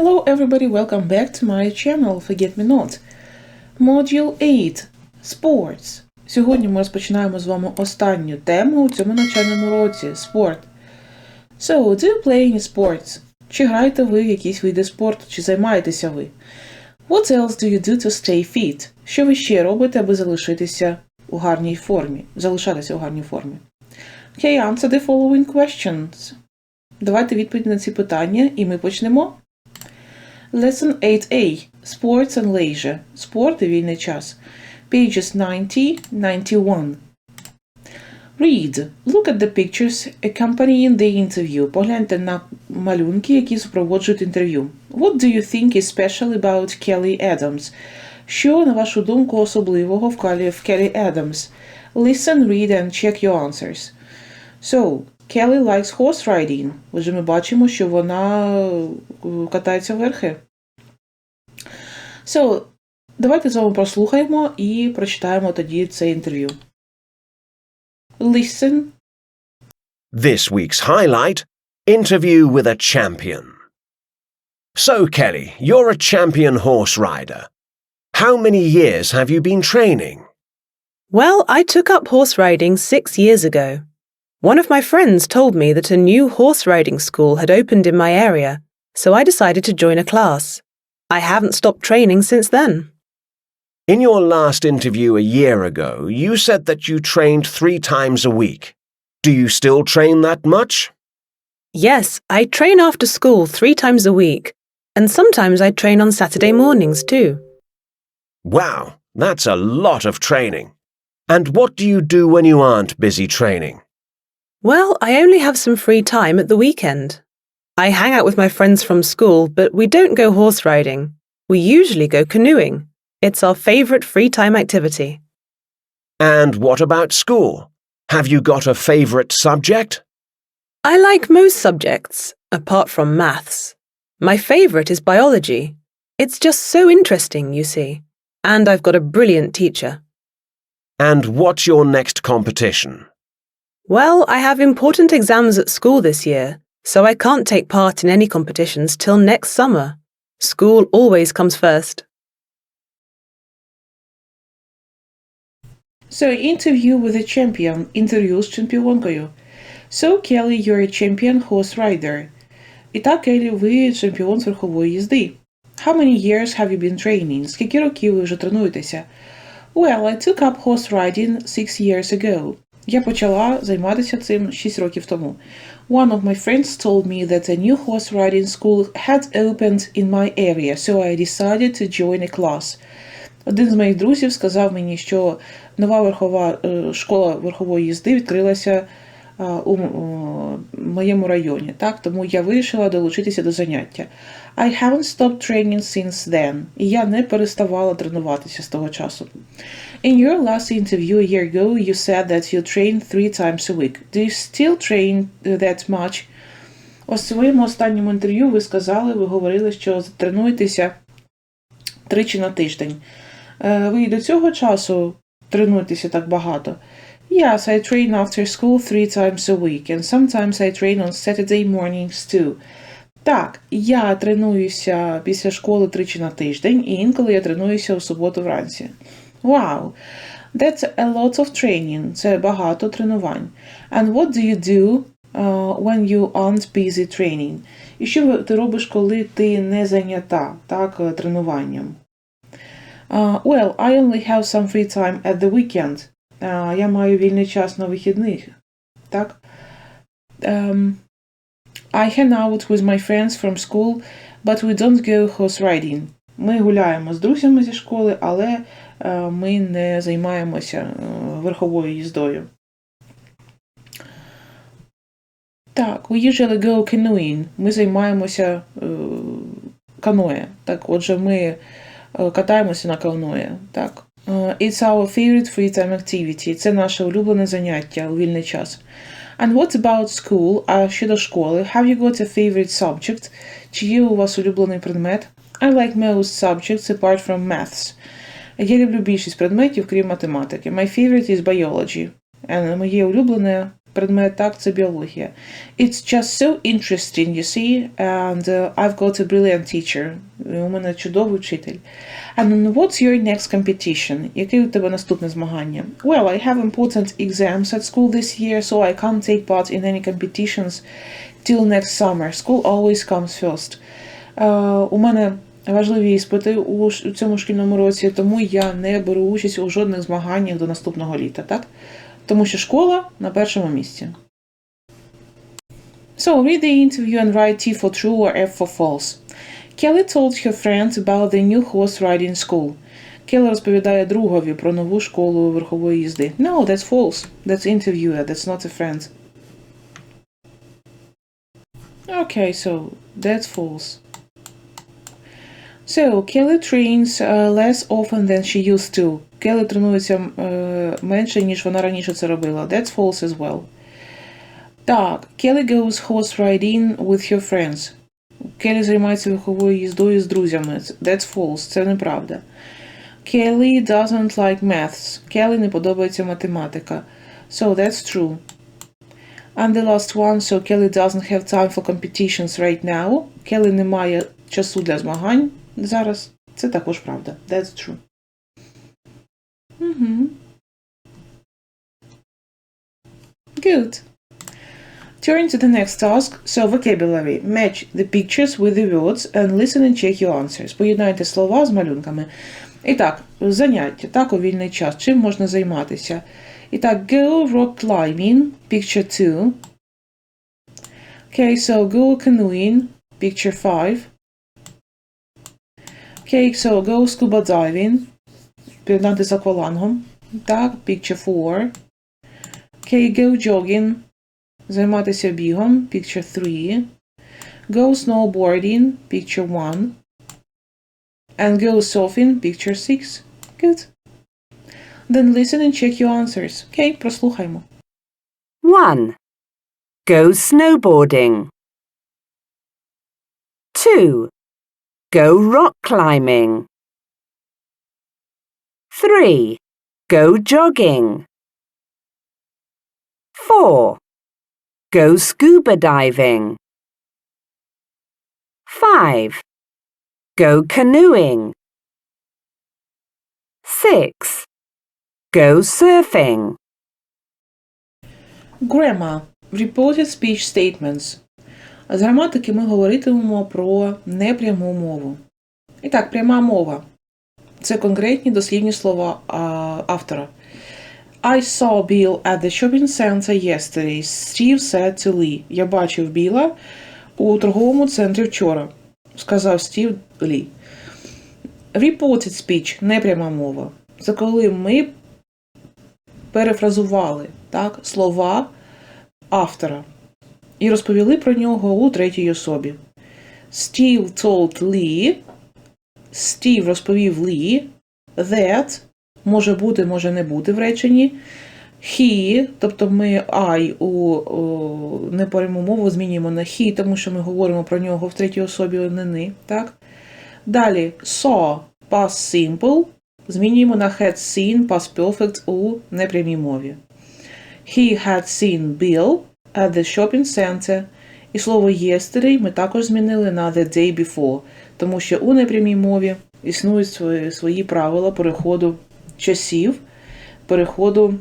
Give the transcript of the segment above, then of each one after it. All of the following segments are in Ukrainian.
Hello everybody, welcome back to my channel Forget Me Not. Module 8 Sports. Сьогодні ми розпочинаємо з вами останню тему у цьому навчальному році спорт. So, do you play any sports? Чи граєте ви в якісь види спорту, чи займаєтеся ви? What else do you do to stay fit? Що ви ще робите, аби залишитися у гарній формі? Залишатися у гарній формі. Okay, answer the following questions. Давайте відповідь на ці питання, і ми почнемо. Lesson 8a Sports and Leisure. Спорт і вільний час. Pages 90-91. Read. Look at the pictures accompanying the interview. Погляньте на малюнки, які супроводжують інтерв'ю. What do you think is special about Kelly Adams? Що, на вашу думку, особливого в Келлі, в Келлі Adams? Listen, read and check your answers. So, Kelly likes horse riding. Отже, ми бачимо, що вона е, катається верхи. So, давайте з вами прослухаємо і прочитаємо тоді це інтерв'ю. Listen, This week's highlight interview with a champion. So, Kelly, you're a champion horse rider. How many years have you been training? Well, I took up horse riding six years ago. One of my friends told me that a new horse riding school had opened in my area, so I decided to join a class. I haven't stopped training since then. In your last interview a year ago, you said that you trained three times a week. Do you still train that much? Yes, I train after school three times a week, and sometimes I train on Saturday mornings too. Wow, that's a lot of training. And what do you do when you aren't busy training? Well, I only have some free time at the weekend. I hang out with my friends from school, but we don't go horse riding. We usually go canoeing. It's our favourite free time activity. And what about school? Have you got a favourite subject? I like most subjects, apart from maths. My favourite is biology. It's just so interesting, you see. And I've got a brilliant teacher. And what's your next competition? Well, I have important exams at school this year, so I can't take part in any competitions till next summer. School always comes first. So, interview with a champion. Інтерв'ю з чемпіонкою. So, Kelly, you're a champion horse rider. І так, Келі, ви чемпіон з верхової їзди. How many years have you been training? Скільки років ви вже тренуєтеся? Well, I took up horse riding six years ago. Я почала займатися цим 6 років тому. One of my friends told me that a new horse riding school had opened in my area, so I decided to join a class. Один з моїх друзів сказав мені, що нова верхова е, школа верхової їзди відкрилася е, у моєму районі. Так, тому я вирішила долучитися до заняття. I haven't stopped training since then. І я не переставала тренуватися з того часу. In your last interview a year ago, you said that you train three times a week. Do you still train uh, that much? У своєму останньому інтерв'ю ви сказали, ви говорили, що тренуєтеся тричі на тиждень. Е, Ви і до цього часу тренуєтеся так багато? Yes, I train after school three times a week, and sometimes I train on Saturday mornings too. Так, я тренуюся після школи тричі на тиждень, і інколи я тренуюся у суботу вранці. Wow, that's a lot of training. Це багато тренувань. And what do you do uh, when you aren't busy training? І що ви- ти робиш, коли ти не зайнята так, е, тренуванням? Uh, well, I only have some free time at the weekend. Uh, я маю вільний час на вихідних. Так? Um, I hang out with my friends from school, but we don't go horse riding. Ми гуляємо з друзями зі школи, але е, ми не займаємося е, верховою їздою. Так, we usually go canoeing. Ми займаємося е, каноє. Так, отже, ми катаємося на каноє. Так. It's our favorite free time activity. Це наше улюблене заняття у вільний час. And what about school? А щодо школи? Have you got a favorite subject? Чи є у вас улюблений предмет? I like most subjects apart from maths. Я люблю більшість предметів, крім математики. My favorite is biology. And моє улюблене предмет, так, це біологія. It's just so interesting, you see, and uh, I've got a brilliant teacher. І У мене чудовий вчитель. And what's your next competition? Яке у тебе наступне змагання? Well, I have important exams at school this year, so I can't take part in any competitions till next summer. School always comes first. Е, у мене важливі іспити у, цьому шкільному році, тому я не беру участь у жодних змаганнях до наступного літа, так? Тому що школа на першому місці. So read the interview and write T for true or F for false. Kelly told her friends about the new horse riding school. Келли розповідає другові про нову школу верхової їзди. No, that's false. That's interviewer, that's not a friend. Okay, so that's false. So, Kelly trains uh, less often than she used to. Келли тренується е, менше, ніж вона раніше це робила. That's false as well. Так, Kelly goes horse riding with her friends. Келлі займається верховою їздою з друзями. That's false, це неправда. Kelly doesn't like maths. Келлі не подобається математика. So that's true. And the last one, so Kelly doesn't have time for competitions right now. Келлі не має часу для змагань Зараз. Це також правда. That's true. Угу. Good. Turn to the next task. So vocabulary. Match the pictures with the words and listen and check your answers. Поєднайте слова з малюнками. І так, заняття, так, у вільний час. Чим можна займатися? І так, go rock climbing, picture 2. Okay, so go canoeing, picture 5. Okay, so go scuba diving, поєднати з аквалангом. Так, picture 4. Okay, go jogging, займатися бігом, picture 3. Go snowboarding, picture 1. And go surfing, picture 6. Good. Then listen and check your answers. Окей, прослухаймо. 1. Go snowboarding. 2. Go rock climbing. 3. Go jogging. 4. Go scuba diving. 5. Go canoeing. 6. Go surfing. Grammar. Reported speech statements. З граматики ми говоритимемо про непряму мову. І так, пряма мова. Це конкретні дослівні слова а, автора. I saw Bill at the shopping center yesterday. Steve said to Lee. Я бачив Біла у торговому центрі вчора, сказав Стів Лі. Reported speech – непряма мова. Це коли ми перефразували так, слова автора і розповіли про нього у третій особі. Steve told Lee, Стів розповів Лі, that може бути, може не бути в реченні. He, тобто ми I у о, непряму мову змінюємо на he, тому що ми говоримо про нього в третій особі однини. Так? Далі saw past simple змінюємо на had seen past perfect у непрямій мові. He had seen Bill at the shopping center. І слово yesterday ми також змінили на the day before, тому що у непрямій мові існують свої, свої правила переходу часів, переходу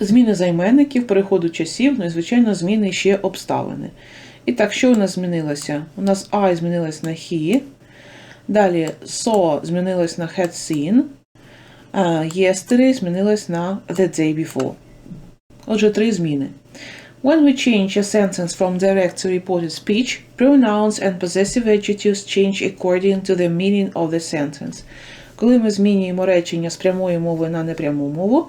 зміни займенників, переходу часів, ну і, звичайно, зміни ще обставини. І так, що у нас змінилося? У нас I змінилось на he. Далі saw змінилось на had seen. yesterday змінилось на the day before. Отже, три зміни. When we change a sentence from direct to reported speech, pronouns and possessive adjectives change according to the meaning of the sentence. Коли ми змінюємо речення з прямої мови на непряму мову,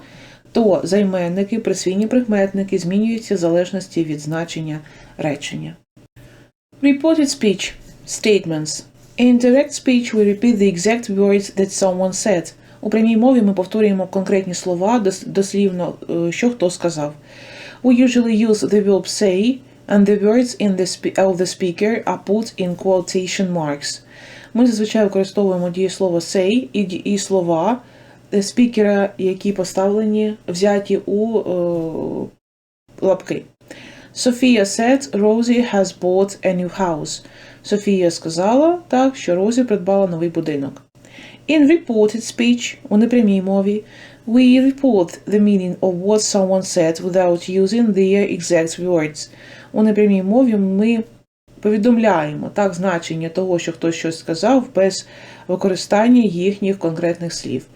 то займенники, присвійні прикметники змінюються в залежності від значення речення. Reported speech statements. In direct speech we repeat the exact words that someone said. У прямій мові ми повторюємо конкретні слова, дослівно, е, що хто сказав. We usually use the verb say, and the words in the spe- of the speaker are put in quotation marks. Ми зазвичай використовуємо дієслово say і, і слова е, спікера, які поставлені, взяті у е, лапки. Sophia said Rosie has bought a new house. Софія сказала так, що Розі придбала новий будинок. In reported speech, у непрямій мові, we report the meaning of what someone said without using their exact words. У непрямій мові ми повідомляємо так значення того, що хтось щось сказав, без використання їхніх конкретних слів.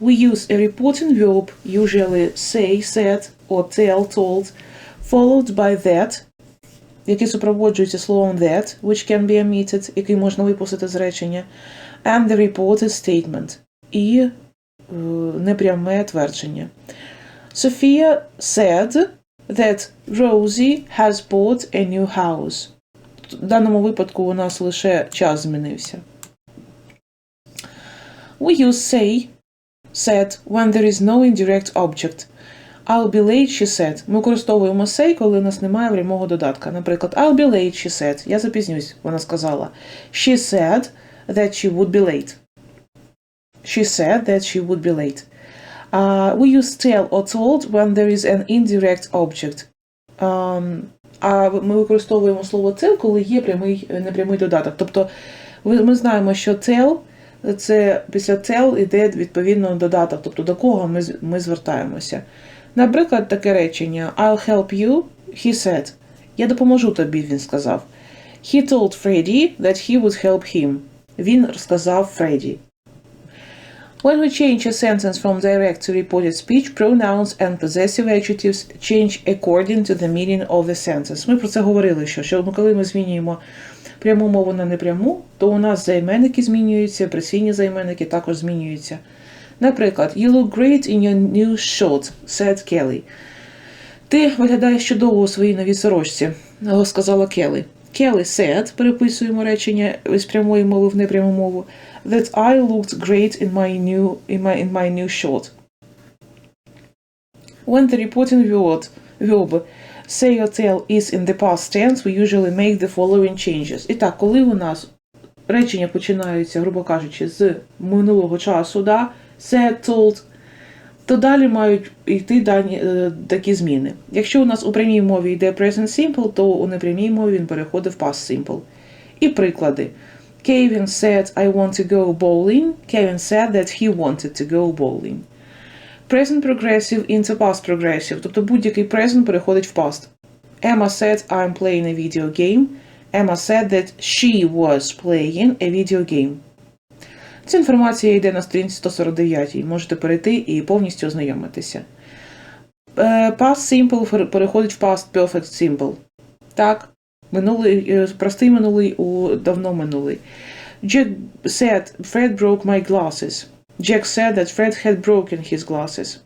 We use a reporting verb, usually say, said or tell, told, followed by that, який супроводжується словом that, which can be omitted, який можна випустити з речення, and the reported statement, і е, непряме твердження. Sophia said that Rosie has bought a new house. В даному випадку у нас лише час змінився. We use say, said when there is no indirect object. I'll be late, she said. Ми використовуємо say, коли у нас немає прямого додатка. Наприклад, I'll be late, she said. Я запізнюсь, вона сказала. She said that she would be late. She said that she would be late. Uh, we use tell or told when there is an indirect object. Um, а ми використовуємо слово tell, коли є прямий, непрямий додаток. Тобто ми знаємо, що tell це після tell йде відповідно додаток, тобто до кого ми, ми звертаємося. Наприклад, таке речення I'll help you, he said. Я допоможу тобі, він сказав. He told Freddy that he would help him. Він розказав Фредді. When we change a sentence from direct to reported speech, pronouns and possessive adjectives change according to the meaning of the sentence. Ми про це говорили, що, що коли ми змінюємо пряму мову на непряму, то у нас займенники змінюються, присвійні займенники також змінюються. Наприклад, You look great in your new shirt, said Kelly. Ти виглядаєш чудово у своїй новій сорочці, сказала Келлі. Kelly said, переписуємо речення з прямої мови в непряму мову, that I looked great in my new, in my, in my new shirt. When the reporting word, verb say or tell is in the past tense, we usually make the following changes. І так, коли у нас речення починаються, грубо кажучи, з минулого часу, да, said, told, то далі мають йти дані е, такі зміни. Якщо у нас у прямій мові йде present simple, то у непрямій мові він переходить в past simple. І приклади. Kevin said, I want to go bowling. Kevin said that he wanted to go bowling. Present progressive into past progressive, тобто будь-який present переходить в past. Emma said, I'm playing a video game. Emma said that she was playing a video game. Ця інформація йде на сторінці 149. Можете перейти і повністю ознайомитися. Е, Past simple переходить в past perfect simple. Так, минулий, е, простий минулий у давно минулий. Jack said, Fred broke my glasses. Jack said that Fred had broken his glasses.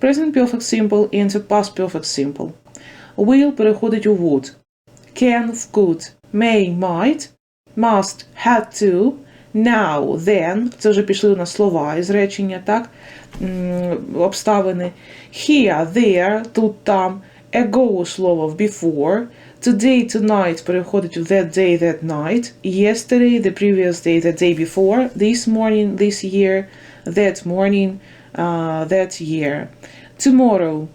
Present perfect simple into past perfect simple. Will переходить у would. Can в could. May might. Must had to. Now, then. Це вже пішли у нас слова із речення, так? М, Обставини. Here, there, тут, там. Ago слово в before. Today, tonight переходить в that day, that night. Yesterday, the previous day, the day before. This morning, this year. That morning, uh, that year. Tomorrow,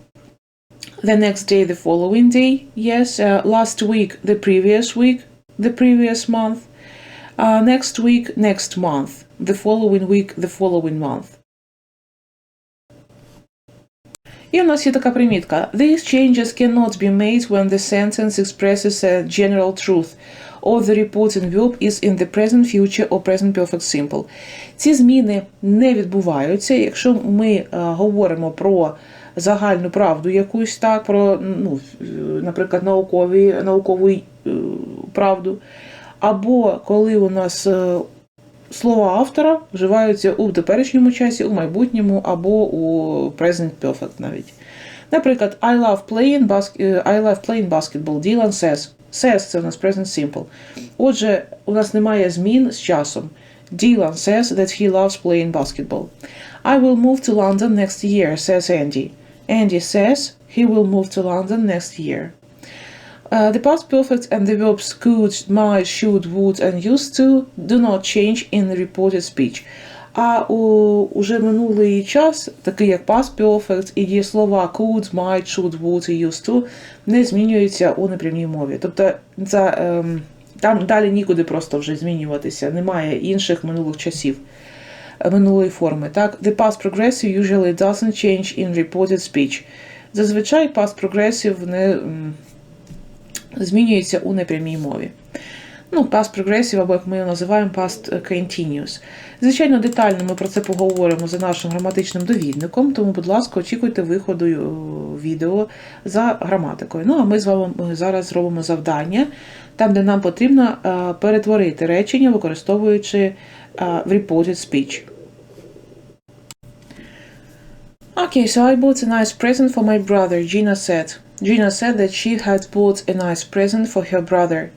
the next day, the following day. Yes, uh, last week, the previous week, the previous month. Uh, next week, next month. The following week, the following month. І у нас є така примітка. These changes cannot be made when the sentence expresses a general truth or the reporting verb is in the present future or present perfect simple. Ці зміни не відбуваються, якщо ми е, говоримо про загальну правду якусь, так, про, ну, наприклад, наукові, наукову е, правду, або коли у нас е, слова автора вживаються у теперішньому часі, у майбутньому або у present perfect навіть. Наприклад, I love playing, I love playing basketball. Dylan says. Says – це у нас present simple. Отже, у нас немає змін з часом. Dylan says that he loves playing basketball. I will move to London next year, says Andy. Andy says he will move to London next year. Uh, the past perfect and the verbs could, might, should, would, and used to do not change in reported speech. А у уже минулий час, такий як past perfect і дієслова could, might, should, would і used to, не змінюються у непрямій мові. Тобто це, ем, там далі нікуди просто вже змінюватися, немає інших минулих часів е, минулої форми. Так, the past progressive usually doesn't change in reported speech. Зазвичай past progressive не змінюється у непрямій мові. Ну, past progressive, або як ми його називаємо past continuous. Звичайно, детально ми про це поговоримо за нашим граматичним довідником, тому, будь ласка, очікуйте виходу е, відео за граматикою. Ну, а ми з вами зараз зробимо завдання, там, де нам потрібно е, перетворити речення, використовуючи е, reported speech. Okay, so I bought a nice present for my brother, Gina said. Gina said that she had bought a nice present for her brother.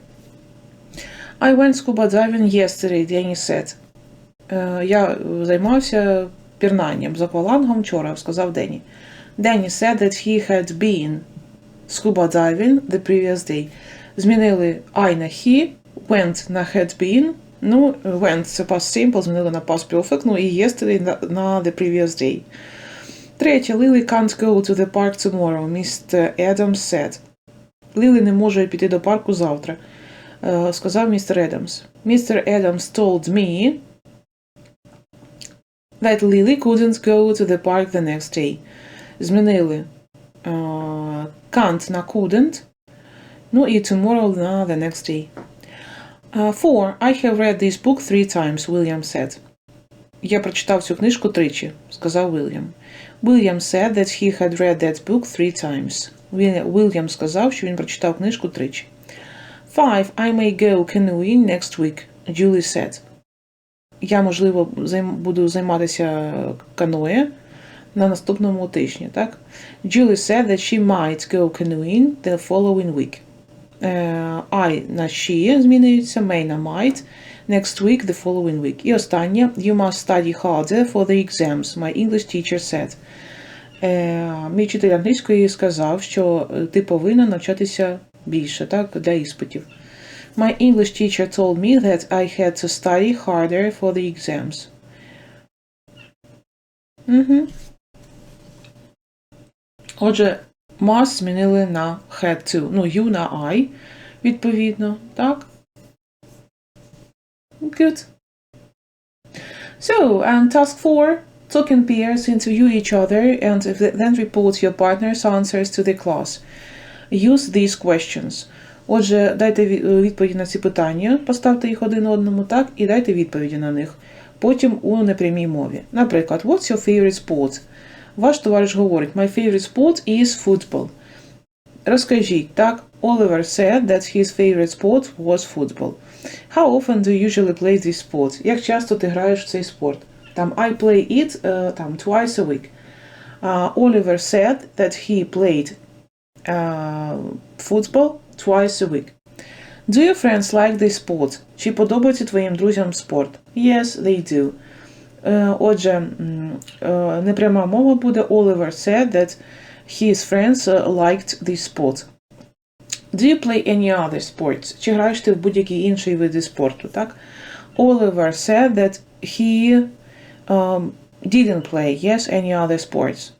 I went scuba diving yesterday, Danny said. Е, Я займався пірнанням з аквалангом вчора, сказав Денні. Денні said that he had been scuba diving the previous day. Змінили I на he, went на had been. Ну, went це past simple, змінили на past perfect, ну і yesterday на, на the previous day. Третє. Lily can't go to the park tomorrow, Mr. Adams said. Лілі не може піти до парку завтра, е, сказав містер Едамс. Містер Едамс told me that Lily couldn't go to the park the next day. Змінили е, can't на couldn't, ну і tomorrow на the next day. Uh, four. I have read this book three times, William said. Я прочитав цю книжку тричі, сказав Вільям. William said that he had read that book three times. Віль- Вільям сказав, що він прочитав книжку тричі. Five. I may go canoeing next week, Julie said. Я, можливо, буду займатися каноє на наступному тижні, так? Julie said that she might go canoeing the following week. Е, I на she змінюється, may на might, next week, the following week. І останнє, you must study harder for the exams, my English teacher said. Е, мій вчитель англійської сказав, що е, ти повинна навчатися більше, так, для іспитів. My English teacher told me that I had to study harder for the exams. Угу. Отже, must змінили на had to. Ну, you на I, відповідно, так? Good. So, and task four, talk in pairs, interview each other, and then report your partner's answers to the class. Use these questions. Отже, дайте відповіді на ці питання, поставте їх один одному, так, і дайте відповіді на них. Потім у непрямій мові. Наприклад, what's your favorite sport? Ваш товариш говорить, my favorite sport is football. Розкажіть, так, Oliver said that his favorite sport was football. How often do you usually play this sport? Як часто ти граєш в цей спорт? Там I play it е, там twice a week. Uh, Oliver said that he played uh, football twice a week. Do your friends like this sport? Чи подобається твоїм друзям спорт? Yes, they do. Е, Отже, м, е, непряма мова буде Oliver said that his friends uh, liked this sport. Do you play any other sports? Чи граєш ти в будь-які інші види спорту, так? Oliver said that he um, didn't play, yes, any other sports.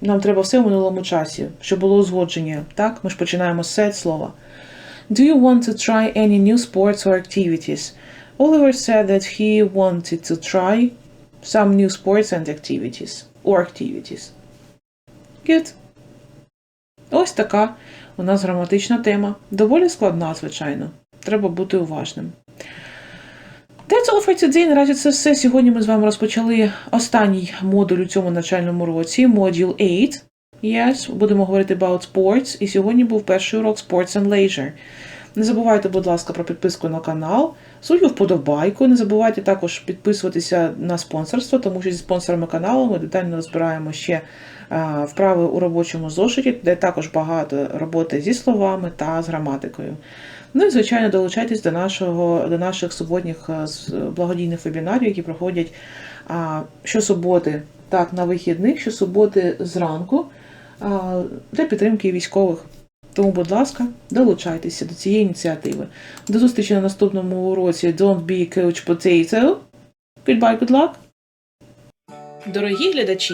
Нам треба все в минулому часі, щоб було узгодження, так? Ми ж починаємо з said слова. Do you want to try any new sports or activities? Oliver said that he wanted to try some new sports and activities or activities. Good. Ось така у нас граматична тема. Доволі складна, звичайно. Треба бути уважним. That's all for today. Наразі це все. Сьогодні ми з вами розпочали останній модуль у цьому навчальному році, модуль 8. Yes, будемо говорити about sports. І сьогодні був перший урок Sports and Leisure. Не забувайте, будь ласка, про підписку на канал, свою вподобайку. Не забувайте також підписуватися на спонсорство, тому що зі спонсорами каналу ми детально розбираємо ще вправи у робочому зошиті, де також багато роботи зі словами та з граматикою. Ну і, звичайно, долучайтесь до, нашого, до наших суботніх благодійних вебінарів, які проходять щосуботи, так, на вихідних, щосуботи зранку для підтримки військових. Тому, будь ласка, долучайтеся до цієї ініціативи. До зустрічі на наступному уроці Don't be a coach potato. Goodbye, good luck! Дорогі глядачі,